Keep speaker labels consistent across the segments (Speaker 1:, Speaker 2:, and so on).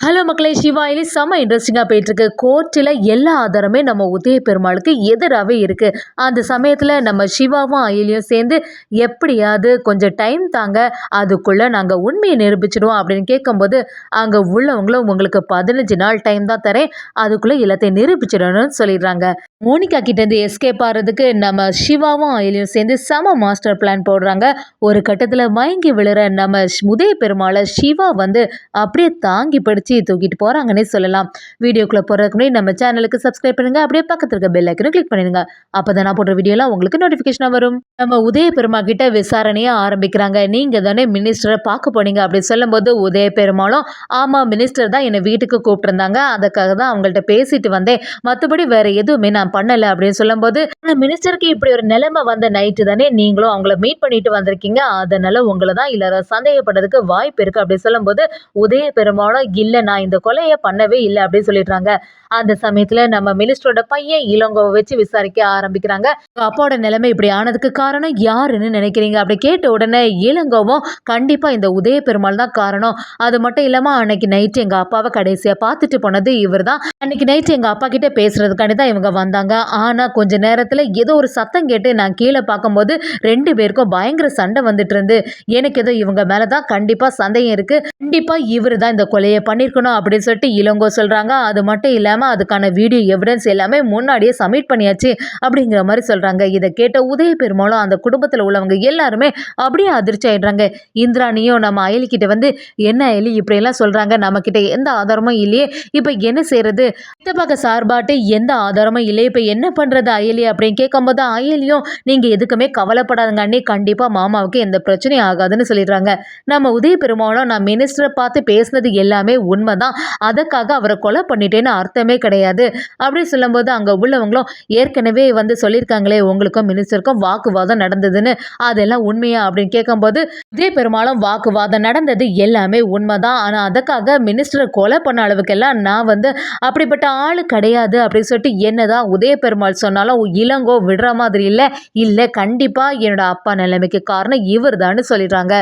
Speaker 1: Hello மக்களே சிவாயிலி செம்ம இன்ட்ரெஸ்டிங்காக போயிட்டுருக்கு. கோர்ட்டில் எல்லா ஆதாரமே நம்ம உதய பெருமாளுக்கு எதிராகவே இருக்குது அந்த சமயத்தில் நம்ம சிவாவும் அயிலியும் சேர்ந்து எப்படியாவது கொஞ்சம் டைம் தாங்க அதுக்குள்ளே நாங்கள் உண்மையை நிரூபிச்சிடுவோம் அப்படின்னு கேட்கும்போது அங்கே உள்ளவங்களும் உங்களுக்கு பதினஞ்சு நாள் டைம் தான் தரேன். அதுக்குள்ளே எல்லாத்தையும் நிரூபிச்சிடணும்னு சொல்லிடுறாங்க. மோனிகா கிட்டேருந்து எஸ்கேப் ஆகிறதுக்கு நம்ம சிவாவும் அயிலியும் சேர்ந்து செம மாஸ்டர் பிளான் போடுறாங்க. ஒரு கட்டத்தில் மயங்கி விழுற நம்ம உதய பெருமாளை சிவா வந்து அப்படியே தாங்கி பிடிச்சி வச்சு தூக்கிட்டு போகிறாங்கன்னே சொல்லலாம். வீடியோக்குள்ளே போகிறதுக்கு முன்னாடி நம்ம சேனலுக்கு சப்ஸ்கிரைப் பண்ணுங்கள் அப்படியே பக்கத்தில் இருக்க பெல் ஐக்கனும் கிளிக் பண்ணிடுங்க. அப்போ தான் நான் போடுற வீடியோலாம் உங்களுக்கு நோட்டிஃபிகேஷனாக வரும். நம்ம உதய பெருமா கிட்ட விசாரணையை ஆரம்பிக்கிறாங்க. நீங்கள் தானே மினிஸ்டரை பார்க்க போனீங்க அப்படின்னு சொல்லும்போது உதய பெருமாளும் ஆமாம் மினிஸ்டர் தான் என்னை வீட்டுக்கு கூப்பிட்டுருந்தாங்க. அதுக்காக தான் அவங்கள்ட்ட பேசிட்டு வந்தேன். மற்றபடி வேற எதுவுமே நான் பண்ணலை அப்படின்னு சொல்லும்போது மினிஸ்டருக்கு இப்படி ஒரு நிலைமை வந்த நைட்டு தானே நீங்களும் அவங்கள மீட் பண்ணிட்டு வந்திருக்கீங்க. அதனால உங்களை தான் இல்லை சந்தேகப்படுறதுக்கு வாய்ப்பு இருக்குது அப்படின்னு சொல்லும்போது உதய பெருமாளும் இல்லை நான் இந்த கொலையை பண்ணவே இல்லை அப்படின்னு சொல்லிடுறாங்க. அந்த சமயத்தில் நம்ம மினிஸ்டரோட பையன் இளங்கோவை வச்சு விசாரிக்க ஆரம்பிக்கிறாங்க. அப்பாவோட நிலைமை இப்படி ஆனதுக்கு காரணம் யாருன்னு நினைக்கிறீங்க? அப்படி கேட்ட உடனே இளங்கோவும் கண்டிப்பாக இந்த உதய பெருமாள் தான் காரணம். அது மட்டும் இல்லாமல் அன்னைக்கு நைட்டு எங்கள் அப்பாவை கடைசியாக பார்த்துட்டு போனது இவர் தான் அன்னைக்கு நைட்டு எங்கள் அப்பா கிட்டே பேசுறதுக்காண்டி தான் இவங்க வந்தாங்க. ஆனால் கொஞ்ச நேரத்தில் ஏதோ ஒரு சத்தம் கேட்டு நான் கீழே பார்க்கும்போது ரெண்டு பேருக்கும் பயங்கர சண்டை வந்துட்டு இருந்து எனக்கு ஏதோ இவங்க மேலே தான் கண்டிப்பாக சந்தேகம் இருக்குது கண்டிப்பாக இவர் தான் இந்த கொலையை பண்ணி இருக்கணும் அப்படின்னு சொல்லிட்டு இளங்கோ சொல்கிறாங்க அது மட்டும் இல்லாமல் அதுக்கான வீடியோ எவிடன்ஸ் எல்லாமே முன்னாடியே சப்மிட் பண்ணியாச்சு அப்படிங்கிற மாதிரி சொல்கிறாங்க இதை கேட்ட உதய பெருமாளும் அந்த குடும்பத்தில் உள்ளவங்க எல்லாருமே அப்படியே அதிர்ச்சி ஆயிடுறாங்க. இந்திராணியும் நம்ம அயலிக்கிட்ட வந்து என்ன அயலி இப்படியெல்லாம் சொல்கிறாங்க நம்மக்கிட்ட எந்த ஆதாரமும் இல்லையே. இப்போ என்ன செய்கிறது சித்தப்பாக்க சார்பாட்டு எந்த ஆதாரமும் இல்லை இப்போ என்ன பண்ணுறது அயலி? அப்படின்னு கேட்கும்போது அயலியும் நீங்கள் எதுக்குமே கவலைப்படாதுங்க அண்ணி. கண்டிப்பாக மாமாவுக்கு எந்த பிரச்சனையும் ஆகாதுன்னு சொல்லிடுறாங்க. நம்ம உதய பெருமாளும் நான் மினிஸ்டரை பார்த்து பேசுனது எல்லாமே உண்மைதான். அதுக்காக அவரை கொலை பண்ணிட்டேன்னு அர்த்தமே கிடையாது. அப்படி சொல்லும்போது அங்கே உள்ளவங்களும் ஏற்கனவே வந்து சொல்லியிருக்காங்களே உங்களுக்கும் மினிஸ்டருக்கும் வாக்குவாதம் நடந்ததுன்னு. அதெல்லாம் உண்மையா? அப்படின்னு கேட்கும்போது இதே பெருமாளும் வாக்குவாதம் நடந்தது எல்லாமே உண்மைதான். ஆனால் அதுக்காக மினிஸ்டரை கொலை பண்ண அளவுக்கெல்லாம் நான் வந்து அப்படிப்பட்ட ஆள் கிடையாது அப்படின்னு சொல்லிட்டு என்னதான் உதய பெருமாள் சொன்னாலும் இளங்கோ விடுற மாதிரி இல்லை. இல்லை கண்டிப்பாக என்னோட அப்பா நிலைமைக்கு காரணம் இவர் தான் சொல்லிடுறாங்க.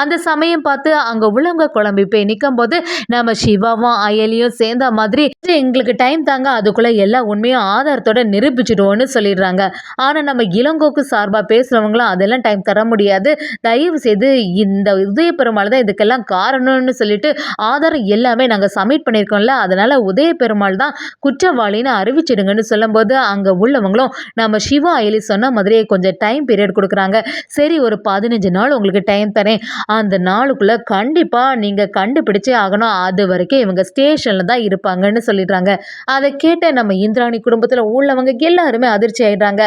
Speaker 1: அந்த சமயம் பார்த்து அங்கே உள்ளவங்க குழம்பி போய் நிற்கும் போது நம்ம சிவாவும் அயலியும் சேர்ந்த மாதிரி எங்களுக்கு டைம் தாங்க. அதுக்குள்ளே எல்லா உண்மையும் ஆதாரத்தோட நிரூபிச்சிடுவோன்னு சொல்லிடுறாங்க. ஆனால் நம்ம இளங்கோக்கு சார்பாக பேசுகிறவங்களும் அதெல்லாம் டைம் தர முடியாது. தயவு செய்து இந்த உதய பெருமாள் தான் இதுக்கெல்லாம் காரணம்னு சொல்லிட்டு ஆதாரம் எல்லாமே நாங்கள் சப்மிட் பண்ணியிருக்கோம்ல. அதனால் உதய பெருமாள் தான் குற்றவாளின்னு அறிவிச்சிடுங்கன்னு சொல்லும்போது அங்கே உள்ளவங்களும் நம்ம சிவா அயலி சொன்ன மாதிரியே கொஞ்சம் டைம் பீரியட் கொடுக்குறாங்க. சரி ஒரு பதினஞ்சு நாள் உங்களுக்கு டைம் தரேன். அந்த நாளுக்குள்ளே கண்டிப்பாக நீங்கள் கண்டுபிடிச்சே ஆகணும். அது வரைக்கும் இவங்க ஸ்டேஷனில் தான் இருப்பாங்கன்னு சொல்லிடுறாங்க. அதை கேட்ட நம்ம இந்திராணி குடும்பத்தில் உள்ளவங்க எல்லாருமே அதிர்ச்சி ஆயிடுறாங்க.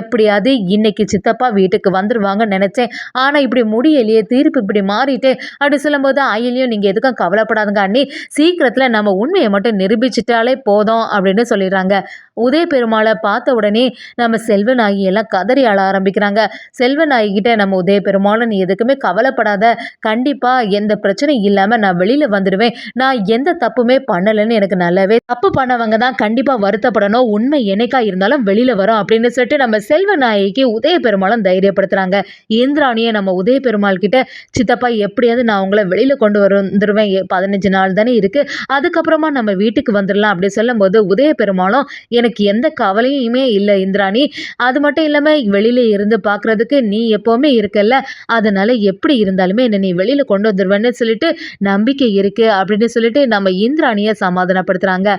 Speaker 1: எப்படியாவது இன்னைக்கு சித்தப்பா வீட்டுக்கு வந்துடுவாங்கன்னு நினச்சேன். ஆனால் இப்படி முடியலையே தீர்ப்பு இப்படி மாறிட்டே அப்படி சொல்லும்போது அயலியும் நீங்கள் எதுக்கும் கவலைப்படாதுங்க அண்ணி. சீக்கிரத்தில் நம்ம உண்மையை மட்டும் நிரூபிச்சிட்டாலே போதும் அப்படின்னு சொல்லிடுறாங்க. உதய பெருமாளை பார்த்த உடனே நம்ம செல்வநாயகி எல்லாம் கதறி ஆள ஆரம்பிக்கிறாங்க. செல்வநாயகிட்ட நம்ம உதய பெருமாளை நீ எதுக்குமே கவலைப்படாத. கண்டிப்பாக எந்த பிரச்சனையும் இல்லாமல் நான் வெளியில் வந்துடுவேன் நான் எந்த தப்புமே பண்ணலைன்னு எனக்கு நல்லாவே தப்பு பண்ணவங்க தான் கண்டிப்பாக வருத்தப்படணும். உண்மை என்னைக்கா இருந்தாலும் வெளியில் வரும். அப்படின்னு சொல்லிட்டு நம்ம செல்வநாயகிக்கு உதய பெருமாளும் தைரியப்படுத்துகிறாங்க இந்திராணியை நம்ம உதய பெருமாள் கிட்ட சித்தப்பா எப்படியாவது நான் உங்களை வெளியில் கொண்டு வந்துடுவேன் பதினஞ்சு நாள் தானே இருக்குது அதுக்கப்புறமா நம்ம வீட்டுக்கு வந்துடலாம் அப்படி சொல்லும்போது உதய பெருமாளும் எனக்கு எந்த கவலையுமே இல்லை இந்திராணி. அது மட்டும் இல்லாமல் வெளியில் இருந்து பார்க்குறதுக்கு நீ எப்போவுமே இருக்கல்ல. அதனால் எப்படி இருந்தாலுமே என்னை நீ வெளியில் கொண்டு வந்துடுவேன்னு சொல்லிட்டு நம்பிக்கை இருக்குது அப்படின்னு சொல்லிட்டு நம்ம இந்திராணியை சமாதானப்படுத்துகிறாங்க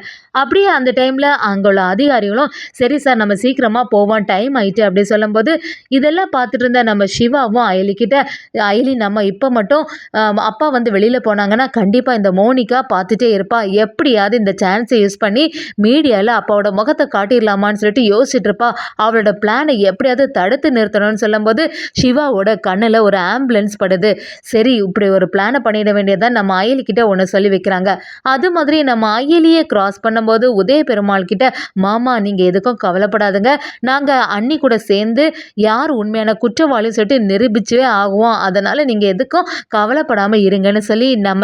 Speaker 1: அப்படியே அந்த டைமில் அங்குள்ள அதிகாரிகளும் சரி சார் நம்ம சீக்கிரமாக போவோம் டைம் ஆயிட்டு அப்படி சொல்லும்போது இதெல்லாம் பார்த்துட்டு இருந்த நம்ம சிவாவும் அயலிக்கிட்ட அயலி நம்ம இப்போ மட்டும் அப்பா வந்து வெளியில் போனாங்கன்னா கண்டிப்பாக இந்த மோனிகா பார்த்துட்டே இருப்பா. எப்படியாவது இந்த சான்ஸை யூஸ் பண்ணி மீடியாவில் அப்பாவோட முக முகத்தை காட்டிடலாமான்னு சொல்லிட்டு யோசிச்சுட்டு இருப்பா அவளோட பிளானை எப்படியாவது தடுத்து நிறுத்தணும்னு சொல்லும்போது சிவாவோட கண்ணில் ஒரு ஆம்புலன்ஸ் படுது. சரி இப்படி ஒரு பிளானை பண்ணிட வேண்டியதான் நம்ம அயலிக்கிட்ட ஒன்று சொல்லி வைக்கிறாங்க. அது மாதிரி நம்ம அயலியே கிராஸ் பண்ணும்போது உதய பெருமாள் கிட்ட மாமா நீங்கள் எதுக்கும் கவலைப்படாதுங்க. நாங்கள் அண்ணி கூட சேர்ந்து யார் உண்மையான குற்றவாளின்னு சொல்லிட்டு நிரூபிச்சே ஆகுவோம். அதனால் நீங்கள் எதுக்கும் கவலைப்படாமல் இருங்கன்னு சொல்லி நம்ம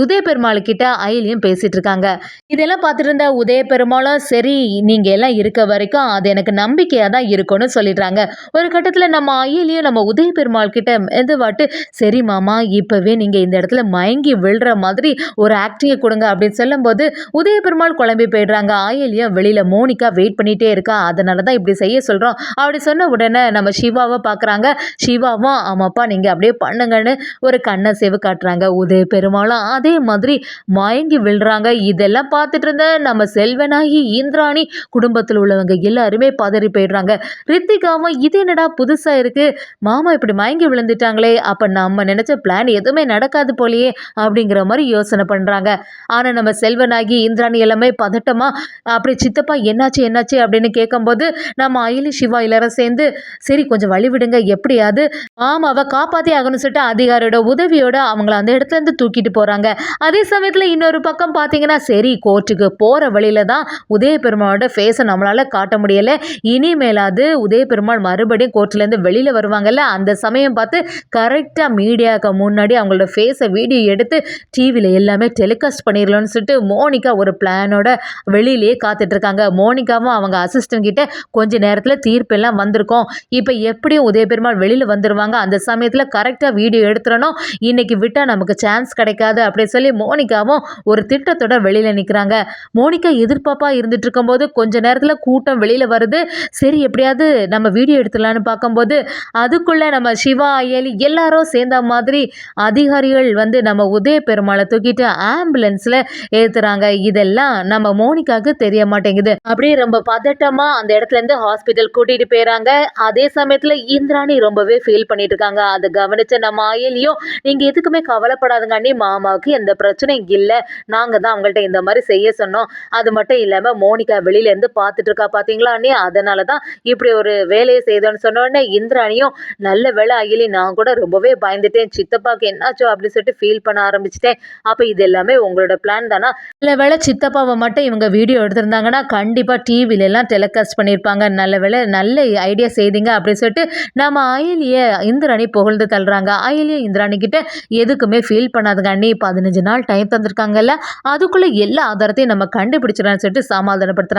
Speaker 1: உதய பெருமாள் கிட்ட அயலியும் பேசிகிட்டு இருக்காங்க. இதெல்லாம் பார்த்துட்டு இருந்த உதய பெருமாளும் சரி நீங்கள் எல்லாம் இருக்க வரைக்கும் அது எனக்கு நம்பிக்கையாக தான் இருக்கும்னு சொல்லிடுறாங்க. ஒரு கட்டத்தில் நம்ம ஐயிலையும் நம்ம உதய பெருமாள் கிட்ட மெதுவாட்டு சரி மாமா இப்போவே நீங்கள் இந்த இடத்துல மயங்கி விழுற மாதிரி ஒரு ஆக்டிங்கை கொடுங்க அப்படின்னு சொல்லும்போது உதய பெருமாள் குழம்பி போயிடுறாங்க. ஆயிலையும் வெளியில் மோனிகா வெயிட் பண்ணிகிட்டே இருக்கா அதனால தான் இப்படி செய்ய சொல்கிறோம் அப்படி சொன்ன உடனே நம்ம சிவாவை பார்க்குறாங்க சிவாவும் ஆமாப்பா நீங்கள் அப்படியே பண்ணுங்கன்னு ஒரு கண்ணை செவு காட்டுறாங்க. உதய பெருமாளும் அதே மாதிரி மயங்கி விழுறாங்க. இதெல்லாம் பார்த்துட்டு இருந்த நம்ம செல்வனாகி இந்திராணி குடும்பத்தில் உள்ளவங்க எல்லாருமே பதறி போயிடுறாங்க. ரித்திகாவும் இது என்னடா புதுசாக இருக்குது மாமா இப்படி மயங்கி விழுந்துட்டாங்களே அப்போ நம்ம நினச்ச பிளான் எதுவுமே நடக்காது போலயே அப்படிங்கிற மாதிரி யோசனை பண்ணுறாங்க ஆனால் நம்ம செல்வனாகி இந்திராணி எல்லாமே பதட்டமா அப்படி சித்தப்பா என்னாச்சு என்னாச்சு? அப்படின்னு கேட்கும்போது நம்ம அயிலி சிவா எல்லாரும் சேர்ந்து சரி கொஞ்சம் வழிவிடுங்க எப்படியாவது மாமாவை காப்பாற்றி ஆகணும்னு சொல்லிட்டு அதிகாரியோட உதவியோட அவங்கள அந்த இடத்துல இருந்து தூக்கிட்டு போகிறாங்க அதே சமயத்தில் இன்னொரு பக்கம் பார்த்தீங்கன்னா சரி கோர்ட்டுக்கு போகிற வழியில தான் உதய அவரோட ஃபேஸை நம்மளால் காட்ட முடியலை. இனிமேலாவது உதய பெருமாள் மறுபடியும் கோர்ட்லேருந்து வெளியில் வருவாங்கல்ல அந்த சமயம் பார்த்து கரெக்டாக மீடியாவுக்கு முன்னாடி அவங்களோட ஃபேஸை வீடியோ எடுத்து டிவியில் எல்லாமே டெலிகாஸ்ட் பண்ணிடலாம்னு சொல்லிட்டு மோனிகா ஒரு பிளானோட வெளியிலேயே காத்துட்ருக்காங்க. மோனிகாவும் அவங்க அசிஸ்டன்ட் கிட்ட கொஞ்ச நேரத்தில் தீர்ப்பெல்லாம் வந்திருக்கோம். இப்போ எப்படியும் உதய பெருமாள் வெளியில் வந்துடுவாங்க அந்த சமயத்தில் கரெக்டாக வீடியோ எடுத்துடணும் இன்றைக்கி விட்டால் நமக்கு சான்ஸ் கிடைக்காது அப்படின்னு சொல்லி மோனிகாவும் ஒரு திட்டத்தோட வெளியில் நிற்கிறாங்க மோனிகா எதிர்பார்ப்பாக இருந்துட்டு இருக்கும்போது கொஞ்ச நேரத்தில் கூட்டம் வெளியில் வருது. சரி எப்படியாவது நம்ம வீடியோ எடுத்துடலான்னு பார்க்கும்போது அதுக்குள்ளே நம்ம சிவா அயலி எல்லாரும் சேர்ந்த மாதிரி அதிகாரிகள் வந்து நம்ம உதய பெருமாளை தூக்கிட்டு ஆம்புலன்ஸில் ஏற்றுறாங்க இதெல்லாம் நம்ம மோனிக்காவுக்கு தெரிய மாட்டேங்குது. அப்படியே ரொம்ப பதட்டமாக அந்த இடத்துல இருந்து ஹாஸ்பிட்டல் கூட்டிகிட்டு போயிறாங்க. அதே சமயத்தில் இந்திராணி ரொம்பவே ஃபீல் பண்ணிட்டு இருக்காங்க. அதை கவனிச்ச நம்ம அயலியும் நீங்கள் எதுக்குமே கவலைப்படாதுங்க அண்ணி. மாமாவுக்கு எந்த பிரச்சனையும் இல்லை. நாங்கள் தான் அவங்கள்ட்ட இந்த மாதிரி செய்ய சொன்னோம். அது மட்டும் இல்லாமல் மோனிகா வெளியிலேருந்து பார்த்துட்டு இருக்கா பார்த்தீங்களா அண்ணி? அதனால தான் இப்படி ஒரு வேலையை செய்தோன்னு சொன்ன உடனே இந்திராணியும் நல்ல வேலை அகிலி நான் கூட ரொம்பவே பயந்துட்டேன். சித்தப்பாவுக்கு என்னாச்சோ அப்படின்னு சொல்லிட்டு ஃபீல் பண்ண ஆரம்பிச்சிட்டேன். அப்போ இது எல்லாமே உங்களோட பிளான் தானா? நல்ல வேலை சித்தப்பாவை மட்டும் இவங்க வீடியோ எடுத்திருந்தாங்கன்னா கண்டிப்பாக டிவிலெல்லாம் டெலிகாஸ்ட் பண்ணியிருப்பாங்க. நல்ல வேலை நல்ல ஐடியா செய்தீங்க அப்படின்னு சொல்லிட்டு நம்ம அயலியை இந்திராணி புகழ்ந்து தள்ளுறாங்க. அயலியை இந்திராணி கிட்ட எதுக்குமே ஃபீல் பண்ணாதுங்க அண்ணி. பதினஞ்சு நாள் டைம் தந்திருக்காங்கல்ல அதுக்குள்ளே எல்லா ஆதாரத்தையும் நம்ம கண்டுபிடிச்சிடலாம்னு சொல்லிட்டு சமாதானப்படுத்துகிறாங்க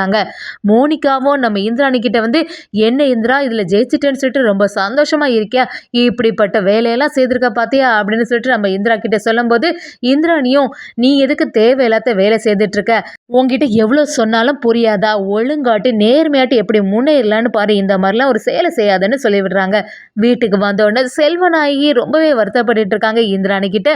Speaker 1: மோனிகாவும் நம்ம இந்திராணி கிட்ட வந்து என்ன இந்திரா இதில் ஜெயிச்சிட்டேன்னு சொல்லிட்டு ரொம்ப சந்தோஷமாக இருக்கியா? இப்படிப்பட்ட வேலையெல்லாம் செய்திருக்க பார்த்தியா அப்படின்னு சொல்லிட்டு நம்ம இந்திரா கிட்ட சொல்லும்போது இந்திராணியும் நீ எதுக்கு தேவையில்லாத வேலை செய்துட்ருக்க உங்ககிட்ட எவ்வளோ சொன்னாலும் புரியாதா? ஒழுங்காட்டு நேர்மையாட்டு எப்படி முன்னேறலான்னு பாரு. இந்த மாதிரிலாம் ஒரு செயலை செய்யாதுன்னு சொல்லி விடுறாங்க. வீட்டுக்கு வந்தோடனே செல்வநாயகி ரொம்பவே வருத்தப்பட்டு இருக்காங்க இந்திராணி கிட்ட.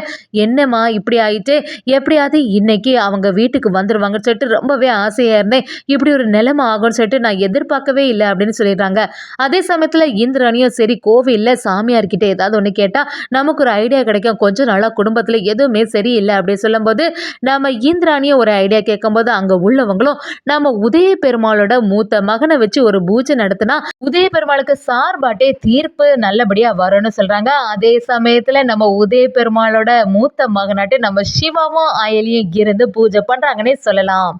Speaker 1: என்னம்மா இப்படி ஆயிட்டு? எப்படியாவது இன்னைக்கு அவங்க வீட்டுக்கு வந்துடுவாங்கன்னு சொல்லிட்டு ரொம்பவே ஆசையாக இருந்தேன். இப்படி ஒரு நிலைமை ஆகும்னு சொல்லிட்டு நான் எதிர்பார்க்கவே இல்லை அப்படின்னு சொல்லிடுறாங்க. அதே சமயத்தில் இந்திராணியும் சரி கோவிலில் சாமியார்கிட்ட ஏதாவது ஒன்று கேட்டால் நமக்கு ஒரு ஐடியா கிடைக்கும். கொஞ்சம் நாளாக குடும்பத்தில் எதுவுமே சரியில்லை அப்படின்னு சொல்லும்போது நம்ம இந்திராணியை ஒரு ஐடியா கேட்கும்போது அங்கே உள்ளவங்களும் நம்ம உதய பெருமாளோட மூத்த மகனை வச்சு ஒரு பூஜை நடத்தினா உதய பெருமாளுக்கு சார்பாட்டே தீர்ப்பு நல்லபடியாக வரும்னு சொல்கிறாங்க அதே சமயத்தில் நம்ம உதய பெருமாளோட மூத்த மகனாட்டு நம்ம சிவாவும் அயலியும் இருந்து பூஜை பண்ணுறாங்கன்னே சொல்லலாம்.